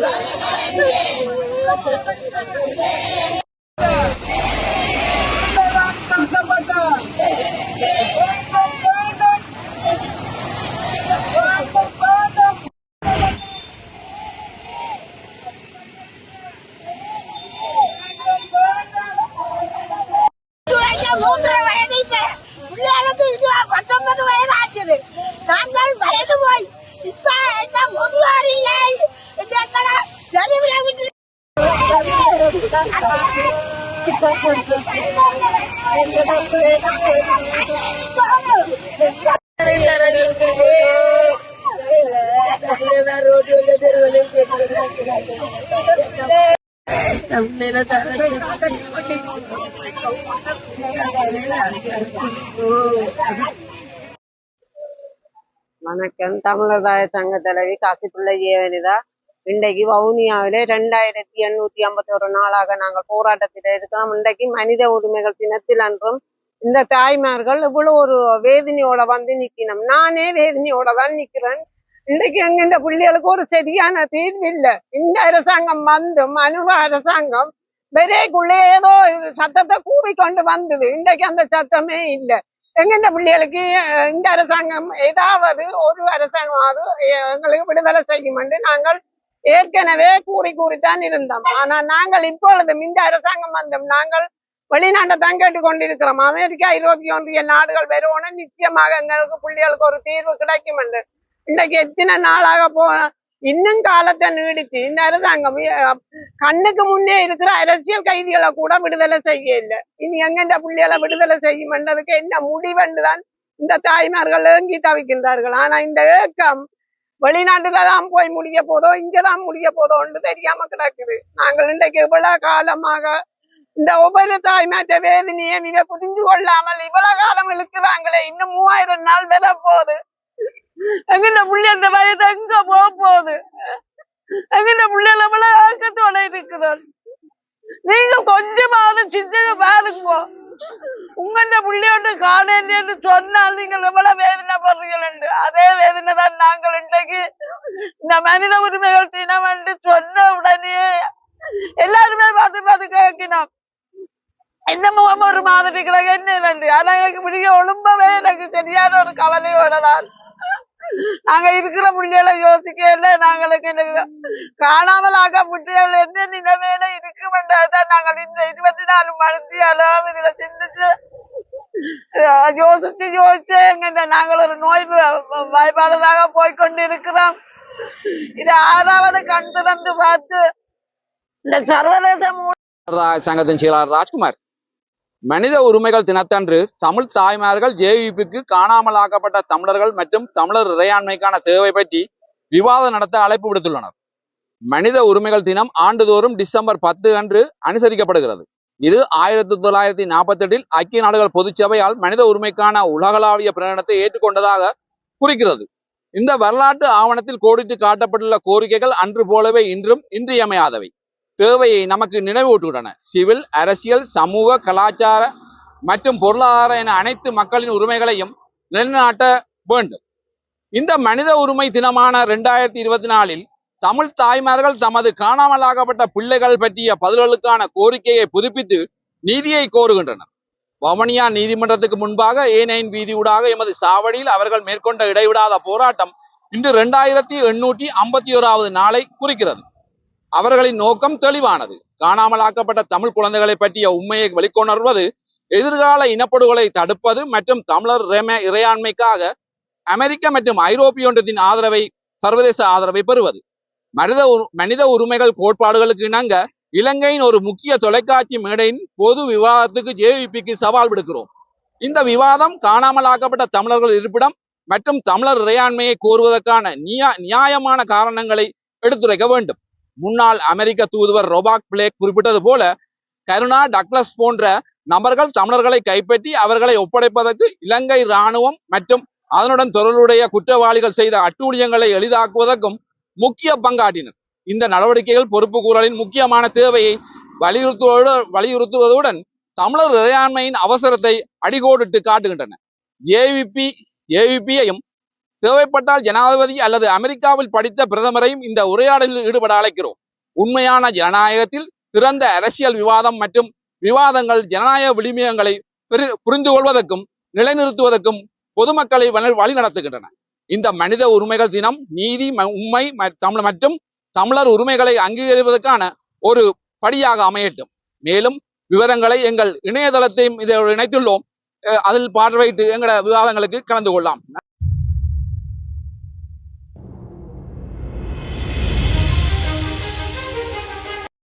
करेंगे வணக்கம். தமிழதாய சங்க தலைவி காசிப்பிள்ளை ஏவனிதா. இன்றைக்கு வவுனியாவிலே ரெண்டாயிரத்தி எண்ணூத்தி ஐம்பத்தி ஒரு நாளாக நாங்கள் போராட்டத்தில் இருக்கிறோம். இன்றைக்கு மனித உரிமைகள் தினத்தில் அன்றும் இந்த தாய்மார்கள் இவ்வளவு ஒரு வேதனையோட வந்து நிக்கணும். நானே வேதனையோட தான் நிக்கிறேன். இன்றைக்கு எங்க இந்த பிள்ளைகளுக்கு ஒரு சரியான தீர்வு இல்லை இந்த அரசாங்கம் வந்தும் அனுபவ அரசாங்கம் விரைக்குள்ளே ஏதோ இது சட்டத்தை கூறிக்கொண்டு வந்தது. இன்றைக்கு அந்த சட்டமே இல்லை. எங்க இந்த பிள்ளைகளுக்கு இந்த அரசாங்கம் ஏதாவது ஒரு அரசாங்கமாவது எங்களுக்கு விடுதலை செய்யும் என்று நாங்கள் ஏற்கனவே கூறி கூறித்தான் இருந்தோம். ஆனா நாங்கள் இப்பொழுது இந்த அரசாங்கம் வந்தோம். நாங்கள் வெளிநாட்டை தான் கேட்டுக்கொண்டிருக்கிறோம். அமெரிக்கா ஐரோப்பிய ஒன்றிய நாடுகள் வருவோன்னு நிச்சயமாக எங்களுக்கு பிள்ளைகளுக்கு ஒரு தீர்வு கிடைக்கும் என்று. இன்றைக்கு எத்தனை நாளாக போ இன்னும் காலத்தை நீடிச்சு இந்த அரசாங்கம் கண்ணுக்கு முன்னே இருக்கிற அரசியல் கைதிகளை கூட விடுதலை செய்ய இல்லை இனி எங்க இந்த பிள்ளைகளை விடுதலை செய்யும் என்றதுக்கு என்ன முடிவென்றுதான் இந்த தாய்மார்கள் ஏங்கி தவிக்கின்றார்கள். ஆனா இந்த ஏக்கம் வெளிநாட்டுல தான் போய் முடிய போதோ இங்கதான் முடிய போதோன்னு தெரியாம கிடக்குது. நாங்கள் இன்றைக்கு இவ்வளவு காலமாக இந்த ஒவ்வொரு தாய்மாற்ற வேதனையை மிக புரிஞ்சு கொள்ளாமல் இவ்வளவு காலம் இழுக்கிறாங்களே இன்னும் மூவாயிரம் நாள் வர போகுது. எங்கிட்ட புள்ளி அந்த வயது எங்க போக போகுது? எங்கிட்ட புள்ளைகள் எவ்வளவு ஆக்கத்தோட இருக்குதோ. நீங்க கொஞ்சமாவது சிந்தனை பாருங்க. உங்கள்ட காணேன் என்று சொன்னால் நீங்கள் எவ்வளவு வேதனைப்படுறீர்கள் அதே வேதனை தான் நாங்கள் இன்றைக்கு இந்த மனித உரிமைகள் தினம் என்று சொன்ன உடனே எல்லாருமே பார்த்து பார்த்து கேட்கினோம் என்ன ஒரு மாதிரி கிழக்கு? என்ன இதுண்டு ஆனா எனக்கு பிடிக்க ஒழும்பவே எனக்கு சரியான ஒரு கவலையோட தான் நாங்க இருக்கிற புள்ளிகளை யோசிக்கல. நாங்களுக்கு காணாமல் ஆக புள்ளிகள் எந்த நிலைமையில இருக்குமென்றதுதான் நாங்கள் இந்த இருபத்தி நாலு மருந்து அளவு இதுல சிந்திச்சு யோசிச்சு யோசிச்சு எங்க நாங்கள் ஒரு நோய் வ- வாய்ப்பாளராக போய்கொண்டு இருக்கிறோம் இது ஆறாவது கண் திறந்து பார்த்து இந்த சர்வதேச சங்கத்தின் செயலாளர் ராஜ்குமார் மனித உரிமைகள் தினத்தன்று தமிழ் தாய்மார்கள் ஜேவிபிக்கு காணாமலாக்கப்பட்ட தமிழர்கள் மற்றும் தமிழர் இறையாண்மைக்கான தேவை பற்றி விவாதம் நடத்த அழைப்பு விடுத்துள்ளனர். மனித உரிமைகள் தினம் ஆண்டுதோறும் டிசம்பர் பத்து அன்று அனுசரிக்கப்படுகிறது. இது ஆயிரத்தி தொள்ளாயிரத்தி நாற்பத்தி எட்டில் ஐக்கிய நாடுகள் பொதுச்சபையால் மனித உரிமைக்கான உலகளாவிய பிரகடனத்தை ஏற்றுக்கொண்டதாக குறிக்கிறது. இந்த வரலாற்று ஆவணத்தில் கோடிட்டு காட்டப்பட்டுள்ள கோரிக்கைகள் அன்று போலவே இன்றும் இன்றியமையாதவை. தேவையை நமக்கு நினைவூட்டுகின்றன. சிவில் அரசியல் சமூக கலாச்சார மற்றும் பொருளாதார என அனைத்து மக்களின் உரிமைகளையும் நிலைநாட்ட வேண்டும். இந்த மனித உரிமை தினமான ரெண்டாயிரத்தி இருபத்தி நாலில் தமிழ் தாய்மார்கள் தமது காணாமலாகப்பட்ட பிள்ளைகள் பற்றிய பதில்களுக்கான கோரிக்கையை புதுப்பித்து நீதியை கோருகின்றனர். வவனியா நீதிமன்றத்துக்கு முன்பாக ஏனைன் வீதியூடாக எமது சாவடியில் அவர்கள் மேற்கொண்ட இடைவிடாத போராட்டம் இன்று இரண்டாயிரத்தி எண்ணூற்றி ஐம்பத்தி ஓராவது நாளை குறிக்கிறது. அவர்களின் நோக்கம் தெளிவானது. காணாமலாக்கப்பட்ட தமிழ் குழந்தைகளை பற்றிய உண்மையை வெளிக்கொணர்வது எதிர்கால இனப்படுகொலை தடுப்பது மற்றும் தமிழர் இறைமை- இறையாண்மைக்காக அமெரிக்க மற்றும் ஐரோப்பிய ஒன்றியத்தின் ஆதரவை சர்வதேச ஆதரவை பெறுவது. மனித மனித உரிமைகள் கோட்பாடுகளுக்கு இணங்க இலங்கையின் ஒரு முக்கிய தொலைக்காட்சி மேடையின் பொது விவாதத்துக்கு ஜேவிபிக்கு சவால் விடுக்கிறோம். இந்த விவாதம் காணாமலாக்கப்பட்ட தமிழர்கள் இருப்பிடம் மற்றும் தமிழர் இறையாண்மையை கோருவதற்கான நியாயமான காரணங்களை எடுத்துரைக்க வேண்டும். முன்னாள் அமெரிக்க தூதுவர் ரொபாக் பிளேக் குறிப்பிட்டது போல கருணா டக்ளஸ் போன்ற நபர்கள் தமிழர்களை கைப்பற்றி அவர்களை ஒப்படைப்பதற்கு இலங்கை இராணுவம் மற்றும் அதனுடன் தொடர்புடைய குற்றவாளிகள் செய்த அட்டூழியங்களை எளிதாக்குவதற்கும் முக்கிய பங்காற்றினர். இந்த நடவடிக்கைகள் பொறுப்பு கூறலின் முக்கியமான தேவையை வலியுறுத்துவதோடு வலியுறுத்துவதுடன் தமிழர் இறையாண்மையின் அவசரத்தை அடிகோடிட்டு காட்டுகின்றன. ஏவிபி ஏவிபியையும் தேவைப்பட்டால் ஜனாதிபதி அல்லது அமெரிக்காவில் படித்த பிரதமரையும் இந்த உரையாடலில் ஈடுபட அழைக்கிறோம். உண்மையான ஜனநாயகத்தில் சிறந்த அரசியல் விவாதம் மற்றும் விவாதங்கள் ஜனநாயக விளிமியங்களை பெரு- புரிந்து கொள்வதற்கும் நிலைநிறுத்துவதற்கும் பொதுமக்களை வழி வழி நடத்துகின்றன இந்த மனித உரிமைகள் தினம் நீதி ம- உண்மை ம- தமிழ் மற்றும் தமிழர் உரிமைகளை அங்கீகரிப்பதற்கான ஒரு படியாக அமையட்டும். மேலும் விவரங்களை எங்கள் இணையதளத்தையும் இதை இணைத்துள்ளோம். அஹ் அதில் பார்வையிட்டு எங்களோட விவாதங்களுக்கு கலந்து கொள்ளலாம்.